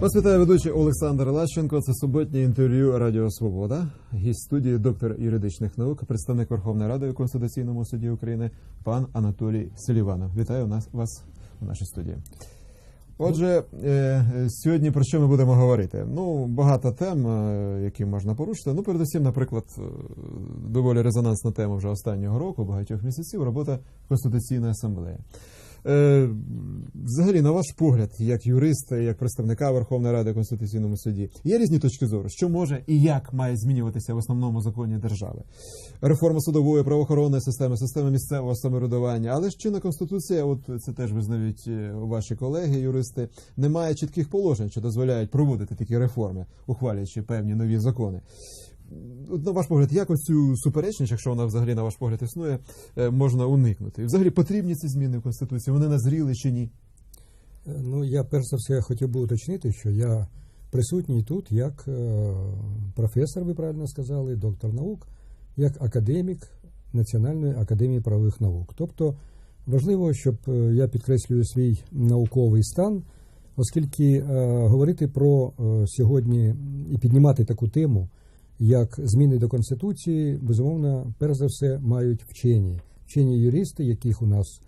Вас вітає ведучий Олександр Лащенко. Це суботнє інтерв'ю Радіо Свобода. Гість студії, доктор юридичних наук, представник Верховної Ради у Конституційному суді України, пан Анатолій Селіванов. Вітаю нас вас у нашій студії. Отже, е, сьогодні про що ми будемо говорити? Ну, багато тем, е, які можна порушити. Ну, передусім, наприклад, е, доволі резонансна тема вже останнього року, багатьох місяців, робота Конституційної асамблеї. Е, Взагалі, на ваш погляд, як юриста, як представника Верховної Ради Конституційному суді, є різні точки зору, що може і як має змінюватися в основному законі держави. Реформа судової правоохоронної системи, системи місцевого самоврядування, але ж чинна конституція, от це теж визнають е, ваші колеги, юристи, не має чітких положень, що дозволяють проводити такі реформи, ухвалюючи певні нові закони. На ваш погляд, як ось цю суперечність, якщо вона взагалі на ваш погляд існує, е, можна уникнути? Взагалі потрібні ці зміни в Конституції? Вони назріли чи ні? Ну, я перш за все хотів би уточнити, що я присутній тут як е, професор, ви правильно сказали, доктор наук, як академік Національної академії правових наук. Тобто важливо, щоб е, я підкреслюю свій науковий стан, оскільки е, говорити про е, сьогодні і піднімати таку тему, як зміни до Конституції, безумовно, перш за все мають вчені, вчені юристи, яких у нас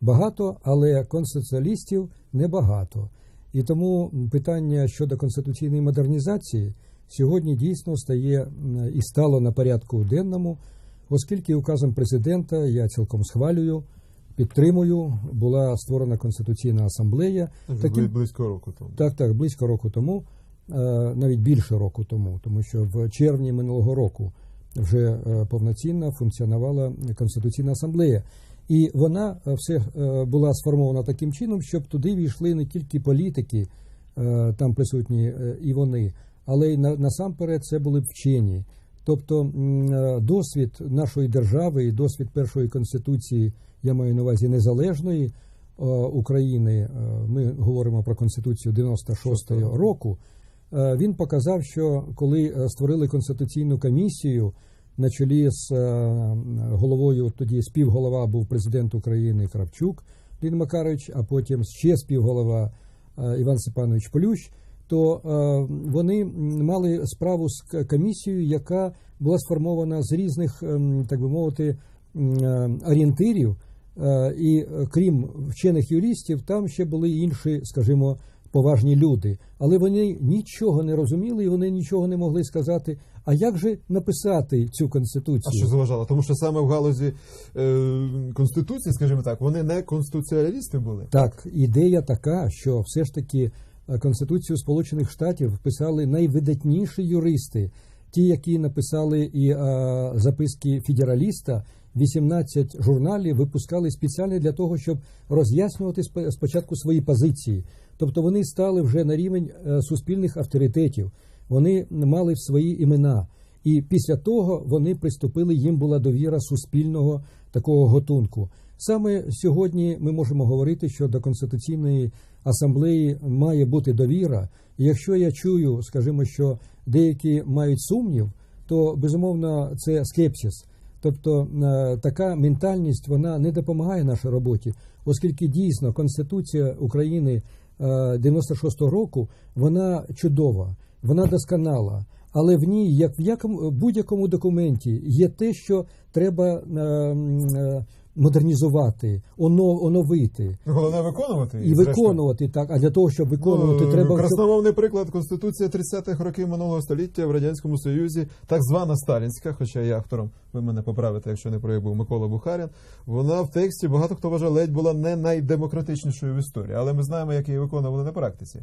багато, але конституціалістів небагато. І тому питання щодо конституційної модернізації сьогодні дійсно стає і стало на порядку денному, оскільки указом президента я цілком схвалюю, підтримую, була створена конституційна асамблея. Таким- близько року тому. так, так, близько року тому, навіть більше року тому, тому що в червні минулого року вже е, повноцінно функціонувала Конституційна асамблея. І вона е, все е, була сформована таким чином, щоб туди війшли не тільки політики, е, там присутні е, і вони, але й на- насамперед це були вчені. Тобто е, досвід нашої держави і досвід першої конституції, я маю на увазі незалежної е, України, е, ми говоримо про конституцію 96-го року. Е, Він показав, що коли е, створили конституційну комісію на чолі з е, головою, тоді співголова був президент України Кравчук Лін Макарович, а потім ще співголова Іван Степанович Полющ, то вони мали справу з комісією, яка була сформована з різних, ем, так би мовити, орієнтирів. І крім вчених юристів, там ще були інші, скажімо, поважні люди. Але вони нічого не розуміли і вони нічого не могли сказати. А як же написати цю конституцію? А що заважало? Тому що саме в галузі е, Конституції, скажімо так, вони не конституціалісти були. Так, ідея така, що все ж таки е, Конституцію Сполучених Штатів писали найвидатніші юристи, ті, які написали і е, записки федераліста. 18 журналів випускали спеціально для того, щоб роз'яснювати спочатку свої позиції. Тобто вони стали вже на рівень е, суспільних авторитетів, вони мали свої імена. І після того вони приступили, їм була довіра суспільного такого готунку. Саме сьогодні ми можемо говорити, що до Конституційної асамблеї має бути довіра. Якщо я чую, скажімо, що деякі мають сумнів, то безумовно це скепсис. Тобто е, така ментальність вона не допомагає нашій роботі, оскільки дійсно Конституція України е, 96-го року вона чудова, вона досконала. Але в ній, як в якому будь-якому документі, є те, що треба е, е, модернізувати, оно- оновити Головне виконувати і виконувати так. А для того, щоб виконувати, Ну, треба красномовний приклад Конституція 30-х років минулого століття в радянському союзі, так звана сталінська, хоча я автором, ви мене поправите, якщо не проявив Микола Бухарін. Вона в тексті багато хто вважає, ледь була не найдемократичнішою в історії, але ми знаємо, як її виконували на практиці.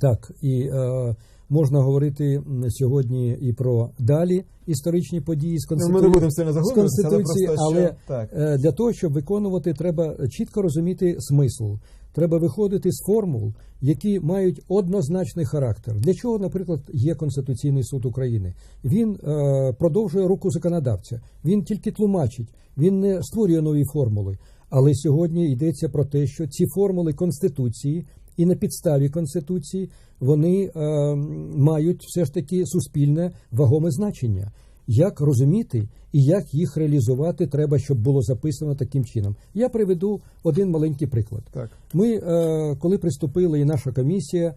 Так, і е, можна говорити сьогодні і про далі історичні події з Конституції. Ми не будемо сильно з але Конституції, просто але що... для того, щоб виконувати, треба чітко розуміти смисл. Треба виходити з формул, які мають однозначний характер. Для чого, наприклад, є Конституційний суд України? Він е, продовжує руку законодавця, він тільки тлумачить, він не створює нові формули. Але сьогодні йдеться про те, що ці формули Конституції і на підставі Конституції вони е, мають все ж таки суспільне вагоме значення. Як розуміти і як їх реалізувати, треба, щоб було записано таким чином. Я приведу один маленький приклад. Так. Ми, е, коли приступили, і наша комісія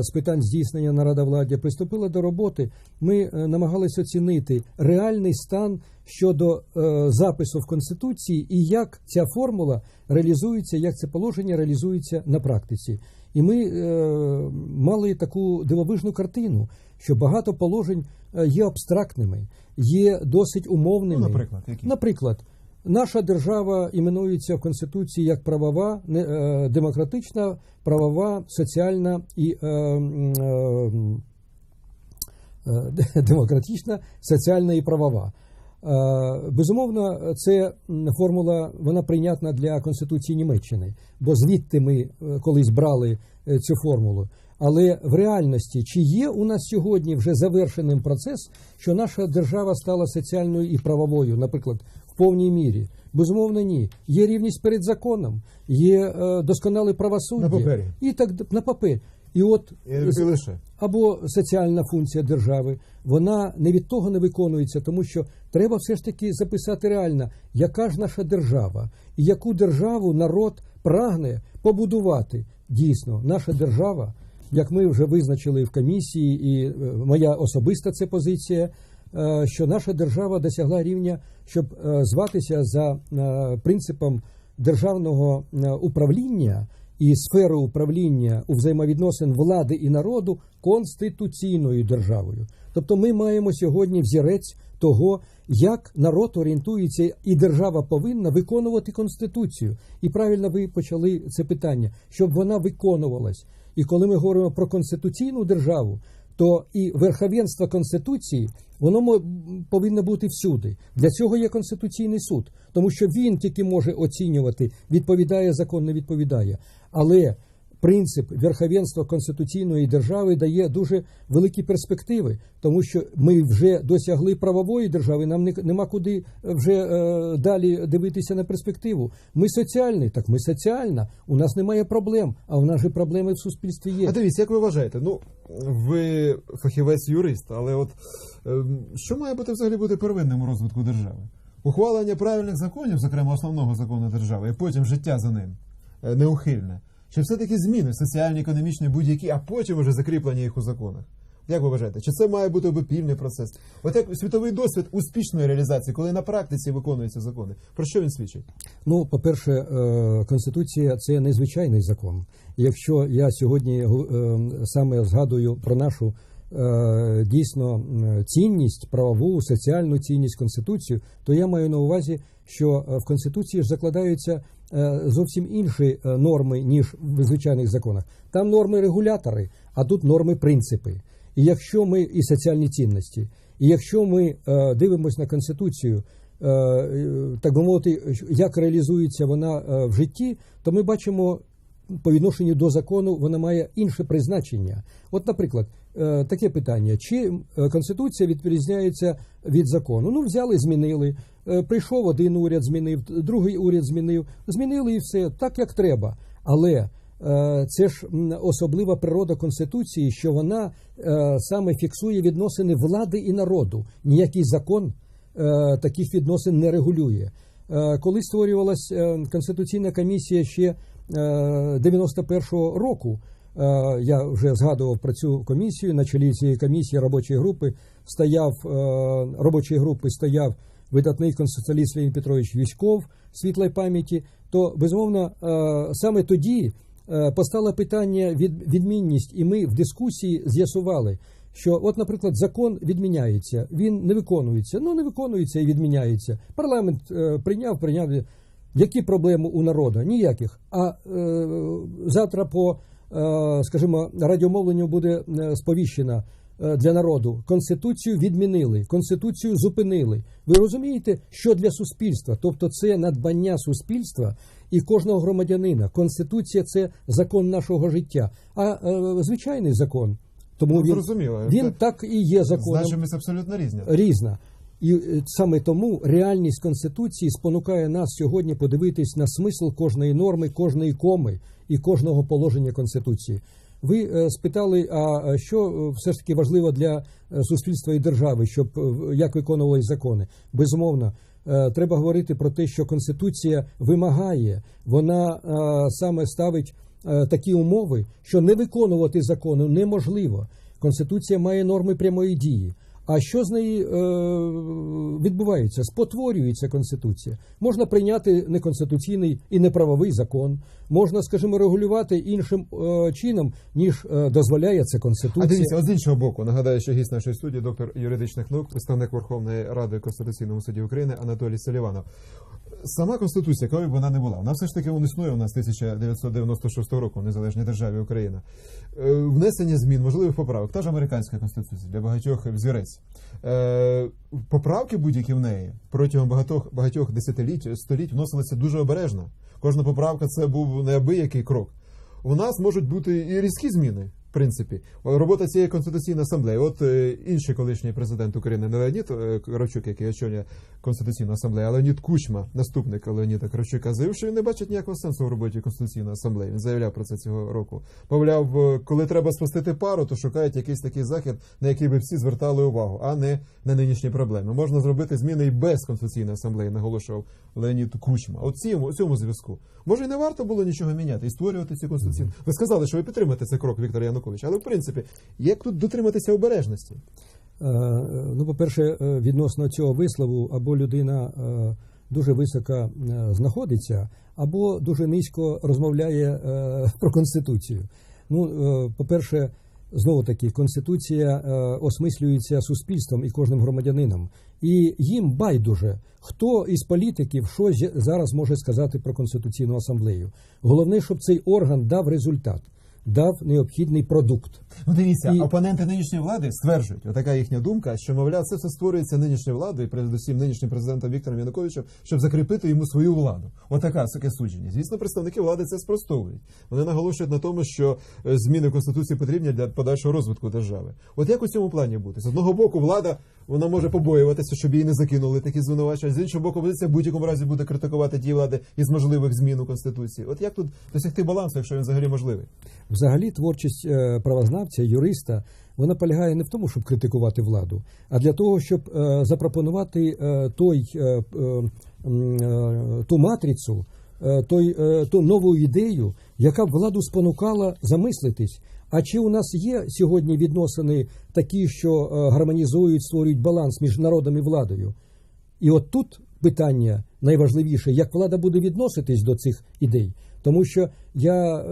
з питань здійснення народовладдя приступила до роботи, ми е, намагалися оцінити реальний стан щодо е, запису в Конституції і як ця формула реалізується, як це положення реалізується на практиці. І ми е, мали таку дивовижну картину, що багато положень е, є абстрактними, є досить умовними. Ну, наприклад, які? Наприклад, наша держава іменується в Конституції як правова, е, демократична, правова, соціальна і е, е, демократична, соціальна і правова. Безумовно, це формула вона прийнятна для Конституції Німеччини, бо звідти ми колись брали цю формулу. Але в реальності чи є у нас сьогодні вже завершеним процес, що наша держава стала соціальною і правовою, наприклад, повній мірі? Безумовно, ні. Є рівність перед законом, є е, досконале правосуддя На папері. і так на папері. І от лише. або соціальна функція держави, вона не від того не виконується, тому що треба все ж таки записати реально, яка ж наша держава, і яку державу народ прагне побудувати. Дійсно, наша держава, як ми вже визначили в комісії, і е, моя особиста це позиція. Е, Що наша держава досягла рівня, щоб е, зватися за е, принципом державного управління і сфери управління у взаємовідносин влади і народу конституційною державою. Тобто ми маємо сьогодні взірець того, як народ орієнтується, і держава повинна виконувати конституцію. І правильно ви почали це питання, щоб вона виконувалась. І коли ми говоримо про конституційну державу, то і верховенство конституції воно повинно бути всюди. Для цього є конституційний суд, тому що він тільки може оцінювати, відповідає закон, не відповідає. Але принцип верховенства конституційної держави дає дуже великі перспективи, тому що ми вже досягли правової держави. Нам не- нема куди вже е, далі дивитися на перспективу. Ми соціальні, так ми соціальна. У нас немає проблем, а в нас же проблеми в суспільстві є. А дивіться, як ви вважаєте? Ну, ви фахівець юрист, але от ем, що має бути взагалі бути первинним у розвитку держави? Ухвалення правильних законів, зокрема основного закону держави, і потім життя за ним е, неухильне. Чи все-таки зміни соціальні, економічні, будь-які, а потім вже закріплення їх у законах? Як ви вважаєте, чи це має бути обопільний процес? От як світовий досвід успішної реалізації, коли на практиці виконуються закони, про що він свідчить? Ну, по-перше, е, Конституція це незвичайний закон. Якщо я сьогодні е, саме згадую про нашу е, дійсно цінність, правову, соціальну цінність Конституцію, то я маю на увазі, що в Конституції ж закладаються зовсім інші е, норми, ніж в звичайних законах. Там норми регулятори, а тут норми принципи. І якщо ми і соціальні цінності, і якщо ми е, дивимося на Конституцію, е, е, так би мовити, як реалізується вона е, в житті, то ми бачимо по відношенню до закону вона має інше призначення. От, наприклад, е, таке питання: чи е, конституція відрізняється від закону? Ну, взяли, змінили. Е, Прийшов один уряд, змінив, другий уряд змінив, змінили і все так, як треба. Але це ж особлива природа конституції, що вона саме фіксує відносини влади і народу. Ніякий закон таких відносин не регулює. Коли створювалась е, конституційна комісія ще 91-го року, е, я вже згадував про цю комісію. На чолі цієї комісії робочої групи стояв е, робочої групи стояв видатний конституціаліст Леонід Петрович Військов світлої пам'яті. То безумовно е, саме тоді е, постало питання від відмінність, і ми в дискусії з'ясували. Що, от, наприклад, закон відміняється, він не виконується. Ну не виконується і відміняється. Парламент е, прийняв, прийняв. Які проблеми у народу? Ніяких. А е, завтра по, е, скажімо, радіомовленню буде е, сповіщена е, для народу. Конституцію відмінили, конституцію зупинили. Ви розумієте, що для суспільства? Тобто, це надбання суспільства і кожного громадянина. Конституція це закон нашого життя, а е, звичайний закон. Тому Ну, він, зрозуміло. він так і є законом Значимість абсолютно різні. різна. І е, саме тому реальність конституції спонукає нас сьогодні подивитись на смисл кожної норми, кожної коми і кожного положення конституції. Ви е, спитали, а що е, все ж таки важливо для суспільства і держави, щоб як виконувались закони? Безумовно, треба говорити про те, що конституція вимагає, вона саме ставить такі умови, що не виконувати закону неможливо. Конституція має норми прямої дії. А що з неї е, відбувається? Спотворюється конституція. Можна прийняти неконституційний і неправовий закон, можна, скажімо, регулювати іншим е, чином, ніж е, дозволяє це А конституція. дивіться, от з іншого боку, нагадаю, що гість нашої студії, доктор юридичних наук, представник Верховної Ради Конституційному суді України Анатолій Селіванов. Сама конституція, якою б вона не була, вона все ж таки існує у нас з 1996 року в незалежній державі Україна. Е, Внесення змін, можливих поправок, та ж американська конституція для багатьох взірець. Е, Поправки будь-які в неї протягом багатьох багатьох десятиліть століть вносилися дуже обережно. Кожна поправка це був неабиякий крок. У нас можуть бути і різкі зміни. Принципі, робота цієї конституційної асамблеї. От е, інший колишній президент України не Леонід е, Кравчук, який очолює конституційну асамблею, Леонід Кучма, наступник Леоніда Кравчука, заявив, що він не бачить ніякого сенсу в роботі конституційної асамблеї. Він заявляв про це цього року. Мовляв, е, коли треба спустити пару, то шукають якийсь такий захід, на який би всі звертали увагу, а не на нинішні проблеми. Можна зробити зміни і без конституційної асамблеї, наголошував Леонід Кучма. От цьому у цьому зв'язку може і не варто було нічого міняти і створювати ці конституційні. Ви сказали, що ви підтримуєте цей крок Віктора Януковича, але в принципі, як тут дотриматися обережності? Е, Ну, по-перше, е, відносно цього вислову, або людина е, дуже високо е, знаходиться, або дуже низько розмовляє е, про конституцію. Ну, е, по-перше, знову таки, конституція е, осмислюється суспільством і кожним громадянином. І їм байдуже, хто із політиків що зараз може сказати про конституційну асамблею. Головне, щоб цей орган дав результат, дав необхідний продукт. Ну дивіться, І- опоненти нинішньої влади стверджують, отака їхня думка, що мовляв, це все створюється нинішньою владою, і передусім нинішнім президентом Віктором Януковичем, щоб закріпити йому свою владу. Отака таке судження. Звісно, представники влади це спростовують. Вони наголошують на тому, що е, зміни в конституції потрібні для подальшого розвитку держави. От як у цьому плані бути? З одного боку, влада вона може побоюватися, щоб її не закинули такі звинувачення. З іншого боку, опозиція в будь-якому разі буде критикувати ті влади із можливих змін у конституції. От як тут досягти балансу, якщо він взагалі можливий? Взагалі, творчість е, правознавця, юриста, вона полягає не в тому, щоб критикувати владу, а для того, щоб е, запропонувати е, той, ту матрицю, той, ту нову ідею, яка б владу спонукала замислитись. А чи у нас є сьогодні відносини такі, що гармонізують, створюють баланс між народом і владою? І от тут питання найважливіше, як влада буде відноситись до цих ідей. Тому що я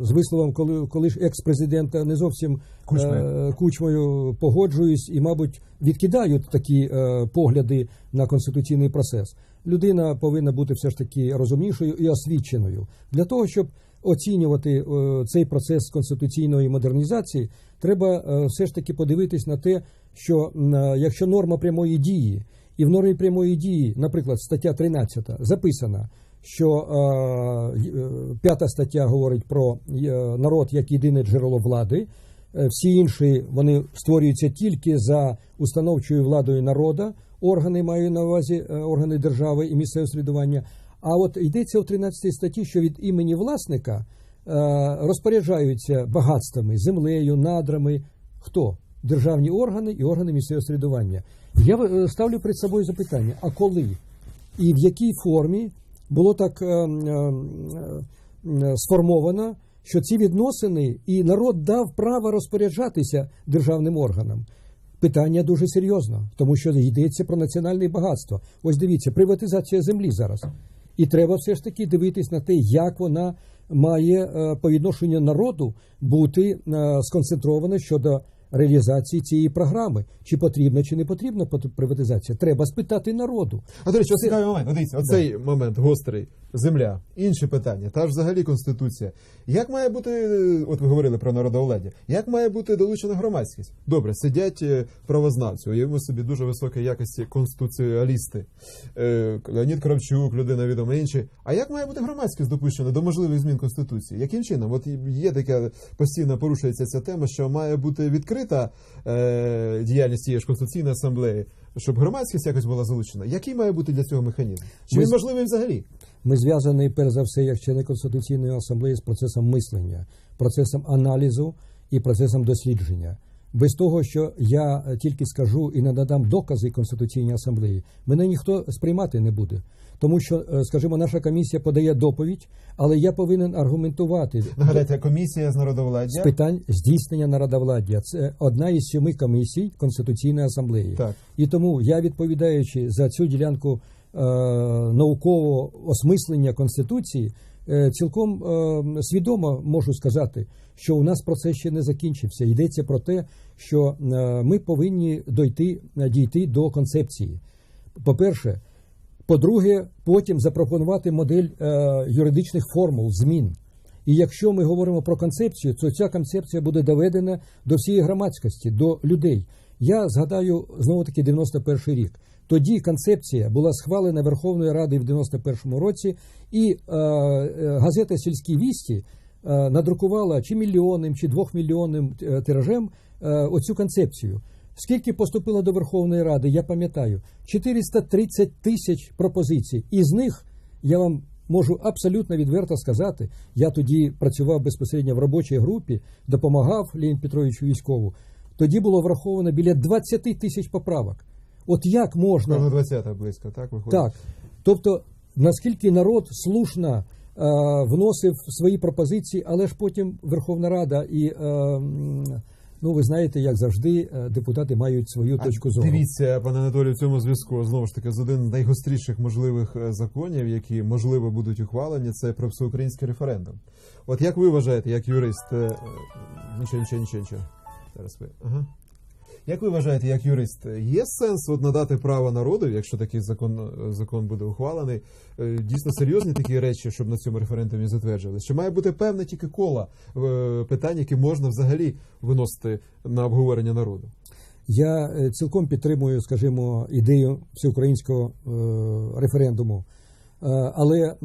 з висловом, коли, коли ж екс-президента не зовсім Кучмою. е, кучмою погоджуюсь і, мабуть, відкидаю такі е, погляди на конституційний процес. Людина повинна бути все ж таки розумнішою і освіченою для того, щоб оцінювати е, цей процес конституційної модернізації, треба е, все ж таки подивитись на те, що е, якщо норма прямої дії, і в нормі прямої дії, наприклад, стаття 13 записана, що е, е, п'ята стаття говорить про е, народ як єдине джерело влади. Всі інші вони створюються тільки за установчою владою народа. Органи маю на увазі органи держави і місцевого середування. А от йдеться у 13 статті, що від імені власника розпоряджаються багатствами, землею, надрами. Хто? Державні органи і органи місцевого середування. Я ставлю перед собою запитання: а коли і в якій формі було так е, е, е, сформовано, що ці відносини і народ дав право розпоряджатися державним органам? Питання дуже серйозно, тому що йдеться про національне багатство. Ось дивіться, приватизація землі зараз. І треба все ж таки дивитись на те, як вона має по відношенню народу бути сконцентрована щодо реалізації цієї програми. Чи потрібна, чи не потрібна пот- приватизація? Треба спитати народу. А до речі, ось цікавий момент. Дивіться, оцей момент гострий. Земля, інші питання, та ж взагалі конституція. Як має бути, е, от ви говорили про народовладдя, як має бути долучена громадськість? Добре, сидять е, правознавці, уявимо собі дуже високої якості конституціалісти. Е, Леонід Кравчук, людина відома інші. А як має бути громадськість допущена до можливих змін конституції? Яким чином? От є така постійно порушується ця тема, що має бути відкрита е, діяльність цієї ж конституційної асамблеї, щоб громадськість якось була залучена. Який має бути для цього механізм? Чи він можливий взагалі? Ми зв'язані перш за все, як члени Конституційної асамблеї з процесом мислення, процесом аналізу і процесом дослідження. Без того, що я тільки скажу і не надам докази Конституційній асамблеї, мене ніхто сприймати не буде. Тому що, е, скажімо, наша комісія подає доповідь, але я повинен аргументувати Нагадайте, комісія з з питань здійснення народовладдя. Це одна із семи комісій Конституційної асамблеї. Так. І тому я, відповідаючи за цю ділянку е, наукового осмислення Конституції, е, цілком е, свідомо можу сказати, що у нас процес ще не закінчився. Йдеться про те, що е, ми повинні дойти, дійти до концепції. По-перше, по-друге, потім запропонувати модель е, юридичних формул змін. І якщо ми говоримо про концепцію, то ця концепція буде доведена до всієї громадськості, до людей. Я згадаю знову таки 91 рік. Тоді концепція була схвалена Верховною Радою в 91 році, і е, е, газета Сільські вісті надрукувала чи мільйонним, чи двохмільйонним тиражем оцю концепцію. Скільки поступило до Верховної Ради, я пам'ятаю, 430 тисяч пропозицій. Із них я вам можу абсолютно відверто сказати. Я тоді працював безпосередньо в робочій групі, допомагав Леоніду Петровичу військову. Тоді було враховано біля 20 тисяч поправок. От як можна Певно, 20 близько, так виходить? так. Тобто, наскільки народ слушно е, вносив свої пропозиції, але ж потім Верховна Рада і е, ну ви знаєте, як завжди, е, депутати мають свою А точку зору. Дивіться, пане Анатолію, в цьому зв'язку знову ж таки з один з найгостріших можливих е, законів, які можливо будуть ухвалені, це про всеукраїнський референдум. От як ви вважаєте, як юрист, нічого, нічого, нічого, нічого. Зараз ви. Ага. Як ви вважаєте, як юрист, є сенс от надати право народу, якщо такий закон, е, закон буде ухвалений, е, дійсно серйозні такі речі, щоб на цьому референдумі затверджували? Що має бути певне тільки коло е, питань, які можна взагалі виносити на обговорення народу? Я цілком підтримую, скажімо, ідею всеукраїнського референдуму. Але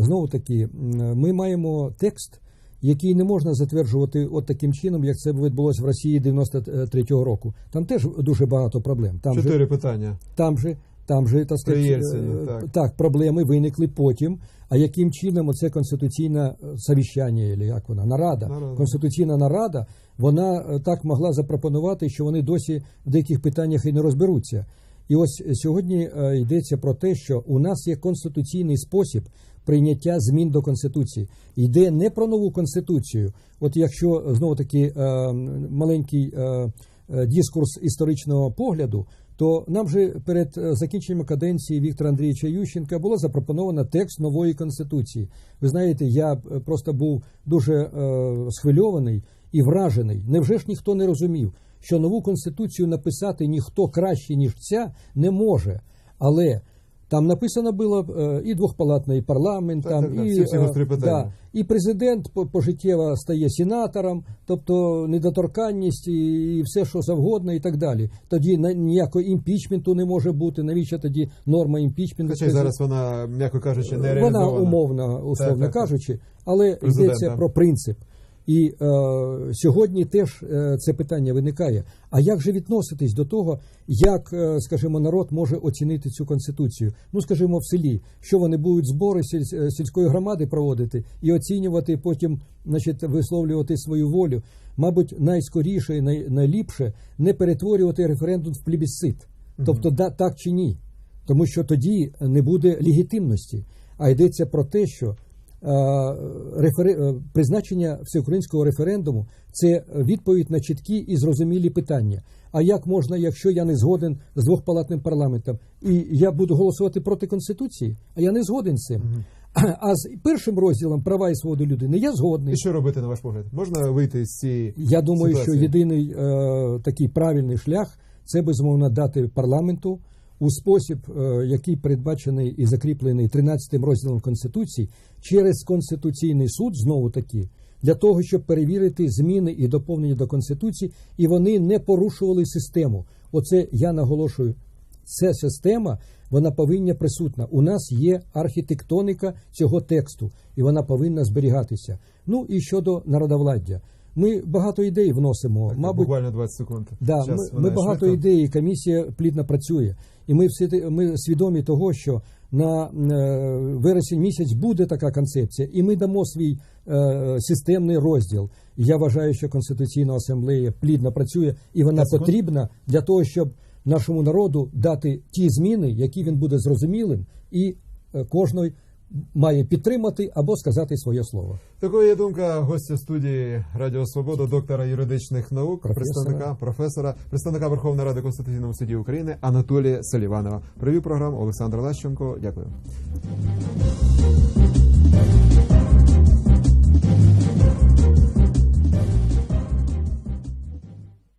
знову таки ми маємо текст, який не можна затверджувати от таким чином, як це відбулося в Росії 93-го року. Там теж дуже багато проблем. Там же, Чотири питання. там же, там же так сказати, е, так. так, проблеми виникли потім. А яким чином оце конституційне совіщання, або як вона нарада, Нарада. конституційна нарада, вона е, так могла запропонувати, що вони досі в деяких питаннях і не розберуться. І ось сьогодні е, йдеться про те, що у нас є конституційний спосіб прийняття змін до конституції. Йде не про нову конституцію. От якщо знову таки е, маленький е, е, дискурс історичного погляду, то нам же перед е, закінченням каденції Віктора Андрійовича Ющенка було запропоновано текст нової конституції. Ви знаєте, я е, просто був дуже е, схвильований і вражений. Невже ж ніхто не розумів, що нову конституцію написати ніхто краще ніж ця не може, але там написано було е, і двохпалатний парламент, Так, там так, так, і, всі- всі е, да, і президент по- пожиттєво стає сенатором, тобто недоторканність і, і все, що завгодно, і так далі. Тоді ніякого імпічменту не може бути. Навіщо тоді норма імпічменту? Хоча зараз вона, м'яко кажучи, не вона умовно, условно Так, кажучи, але йдеться про принцип. І е, сьогодні теж е, це питання виникає. А як же відноситись до того, як, е, скажімо, народ може оцінити цю конституцію? Ну, скажімо, в селі, що вони будуть збори сіль- е, сільської громади проводити і оцінювати, потім, значить, висловлювати свою волю. Мабуть, найскоріше і най, найліпше не перетворювати референдум в плебісцит. Тобто, да, так чи ні. Тому що тоді не буде легітимності. А йдеться про те, що е, е, призначення всеукраїнського референдуму це відповідь на чіткі і зрозумілі питання. А як можна, якщо я не згоден з двохпалатним парламентом, і я буду голосувати проти конституції? А я не згоден з цим. А з першим розділом права і свободи людини я згодний. І що робити, на ваш погляд? Можна вийти з цієї Я думаю, ситуації? що єдиний е, такий правильний шлях це безумовно дати парламенту у спосіб, е, який передбачений і закріплений 13 розділом Конституції, через Конституційний суд знову таки. Для того щоб перевірити зміни і доповнення до конституції, і вони не порушували систему. Оце я наголошую. Ця система вона повинна присутна. У нас є архітектоніка цього тексту, і вона повинна зберігатися. Ну і щодо народовладдя, ми багато ідей вносимо. Так, Мабуть, буквально 20 секунд. Да, ми, ми багато швидко. ідей, комісія плідно працює, і ми всі ми свідомі того, що на е, вересень місяць буде така концепція, і ми дамо свій е, системний розділ. Я вважаю, що конституційна асамблея плідно працює, і вона потрібна для того, щоб нашому народу дати ті зміни, які він буде зрозумілим і е, кожний має підтримати або сказати своє слово. Такою є думка гостя студії Радіо Свобода, доктора юридичних наук, Професора. представника професора, представника Верховної Ради Конституційного суді України Анатолія Селіванова. Привів програму Олександр Лащенко. Дякую.